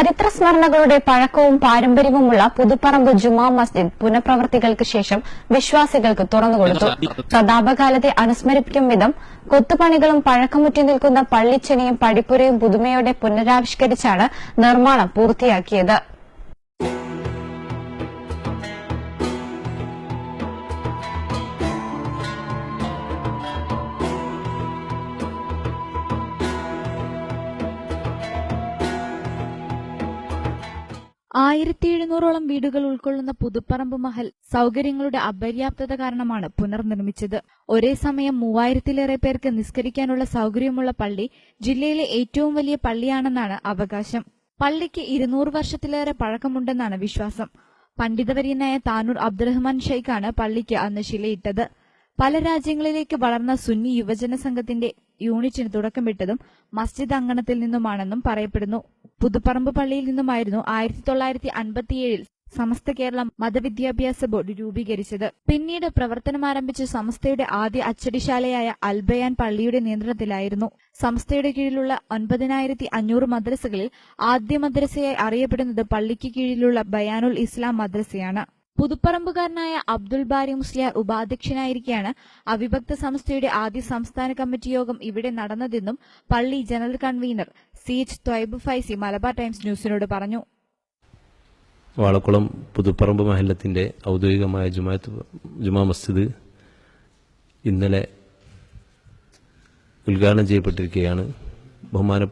ചരിത്ര സ്മരണകളുടെ പഴക്കവും പാരമ്പര്യവുമുള്ള പുതുപ്പറമ്പ് ജുമാ മസ്ജിദ് പുനഃപ്രവർത്തികൾക്ക് ശേഷം വിശ്വാസികൾക്ക് തുറന്നുകൊടുത്തു. പ്രതാപകാലത്തെ അനുസ്മരിപ്പിക്കും വിധം കൊത്തുപണികളും പഴക്കമുറ്റി നിൽക്കുന്ന പള്ളിച്ചെനിയും പടിപ്പുരയും പുതുമയോടെ പുനരാവിഷ്കരിച്ചാണ് നിർമ്മാണം പൂർത്തിയാക്കിയത്. ആയിരത്തി എഴുന്നൂറോളം വീടുകൾ ഉൾക്കൊള്ളുന്ന പുതുപ്പറമ്പ് മഹൽ സൗകര്യങ്ങളുടെ അപര്യാപ്തത കാരണമാണ് പുനർനിർമ്മിച്ചത്. ഒരേ സമയം മൂവായിരത്തിലേറെ പേർക്ക് നിസ്കരിക്കാനുള്ള സൗകര്യമുള്ള പള്ളി ജില്ലയിലെ ഏറ്റവും വലിയ പള്ളിയാണെന്നാണ് അവകാശം. പള്ളിക്ക് ഇരുന്നൂറ് വർഷത്തിലേറെ പഴക്കമുണ്ടെന്നാണ് വിശ്വാസം. പണ്ഡിതവര്യനായ താനൂർ അബ്ദുറഹ്മാൻ ഷെയ്ഖാണ് പള്ളിക്ക് അന്ന് ശിലയിട്ടത്. പല രാജ്യങ്ങളിലേക്ക് വളർന്ന സുന്നി യുവജന സംഘത്തിന്റെ യൂണിറ്റിന് തുടക്കമിട്ടതും മസ്ജിദ് അങ്കണത്തിൽ നിന്നുമാണെന്നും പറയപ്പെടുന്നു. പുതുപ്പറമ്പ് പള്ളിയിൽ നിന്നുമായിരുന്നു ആയിരത്തി തൊള്ളായിരത്തി അൻപത്തിയേഴിൽ സമസ്ത കേരള മതവിദ്യാഭ്യാസ ബോർഡ് രൂപീകരിച്ചത്. പിന്നീട് പ്രവർത്തനം ആരംഭിച്ച സംസ്ഥയുടെ ആദ്യ അച്ചടിശാലയായ അൽബയാൻ പള്ളിയുടെ നിയന്ത്രണത്തിലായിരുന്നു. സംസ്ഥയുടെ കീഴിലുള്ള ഒൻപതിനായിരത്തി അഞ്ഞൂറ് മദ്രസകളിൽ ആദ്യ മദ്രസയായി അറിയപ്പെടുന്നത് പള്ളിക്ക് കീഴിലുള്ള ബയാനുൽ ഇസ്ലാം മദ്രസയാണ്. പുതുപ്പറമ്പുകാരനായ അബ്ദുൾ ബാരി മുസ്ലിയാർ ഉപാധ്യക്ഷനായിരിക്കെയാണ് അവിഭക്ത സംസ്ഥയുടെ ആദ്യ സംസ്ഥാന കമ്മിറ്റി യോഗം ഇവിടെ നടന്നതെന്നും പള്ളി general convener C H Thwaib Faizy Malabar times ന്യൂസിനോട് പറഞ്ഞു. വാളക്കുളം പുതുപ്പറമ്പ് മഹല്ലത്തിന്റെ ഔദ്യോഗികമായ ജുമാ മസ്ജിദ് ഇന്നലെ ഉദ്ഘാടനം ചെയ്യപ്പെട്ടിരിക്കുകയാണ്. ബഹുമാന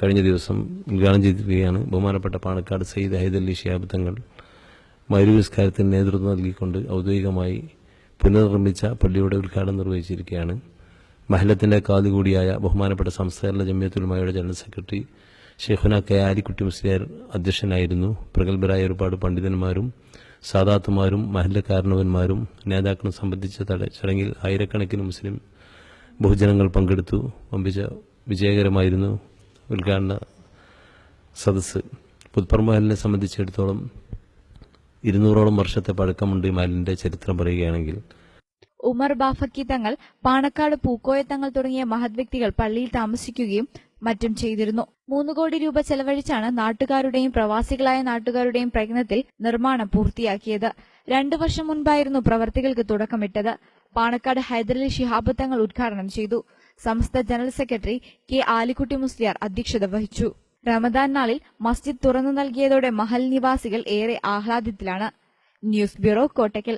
കഴിഞ്ഞ ദിവസം ഉദ്ഘാടനം ചെയ്തിരിക്കുകയാണ് ബഹുമാനപ്പെട്ട പാണക്കാട് സയ്യിദ് ഹൈദലി ഷിയാബ് തങ്ങൾ. മൈരുവിസ്കാരത്തിന് നേതൃത്വം നൽകിക്കൊണ്ട് ഔദ്യോഗികമായി പുനർനിർമ്മിച്ച പള്ളിയുടെ ഉദ്ഘാടനം നിർവഹിച്ചിരിക്കുകയാണ്. മഹലത്തിന്റെ കാതുകൂടിയായ ബഹുമാനപ്പെട്ട സംസ്ഥാന ജമ്യത്തുലമായുടെ general secretary Shaikhuna K Alikkutty Musliyar അധ്യക്ഷനായിരുന്നു. പ്രഗത്ഭരായ ഒരുപാട് പണ്ഡിതന്മാരും സാദാത്തുമാരും മഹല്ലക്കാരണവന്മാരും നേതാക്കളും സംബന്ധിച്ച ചടങ്ങിൽ ആയിരക്കണക്കിന് മുസ്ലിം ബഹുജനങ്ങൾ പങ്കെടുത്തു. പമ്പിച്ച വിജയകരമായിരുന്നു ഉദ്ഘാടന സദസ്സ്. പുത്പർ മഹലിനെ സംബന്ധിച്ചിടത്തോളം ഇരുന്നൂറോളം വർഷത്തെ പഴക്കമുണ്ട് ഈ മലിന്റെ ചരിത്രം പറയുകയാണെങ്കിൽ. ഉമർ ബാഫക്കി തങ്ങൾ പാണക്കാട് പൂക്കോയ തങ്ങൾ തുടങ്ങിയ മഹത് വ്യക്തികൾ പള്ളിയിൽ താമസിക്കുകയും മറ്റും ചെയ്തിരുന്നു. മൂന്ന് കോടി രൂപ ചെലവഴിച്ചാണ് നാട്ടുകാരുടെയും പ്രവാസികളായ നാട്ടുകാരുടെയും പ്രയത്നത്തിൽ നിർമ്മാണം പൂർത്തിയാക്കിയത്. രണ്ടു വർഷം മുൻപായിരുന്നു പ്രവർത്തികൾക്ക് തുടക്കമിട്ടത്. പാണക്കാട് ഹൈദരലി ശിഹാബ് തങ്ങൾ ഉദ്ഘാടനം ചെയ്തു. സംസ്ഥാന general secretary K Alikkutty Musliyar അധ്യക്ഷത വഹിച്ചു. റമദാൻ നാളിൽ മസ്ജിദ് തുറന്നു നൽകിയതോടെ മഹൽ നിവാസികൾ ഏറെ ആഹ്ലാദത്തിലാണ്. News bureau Kottakkal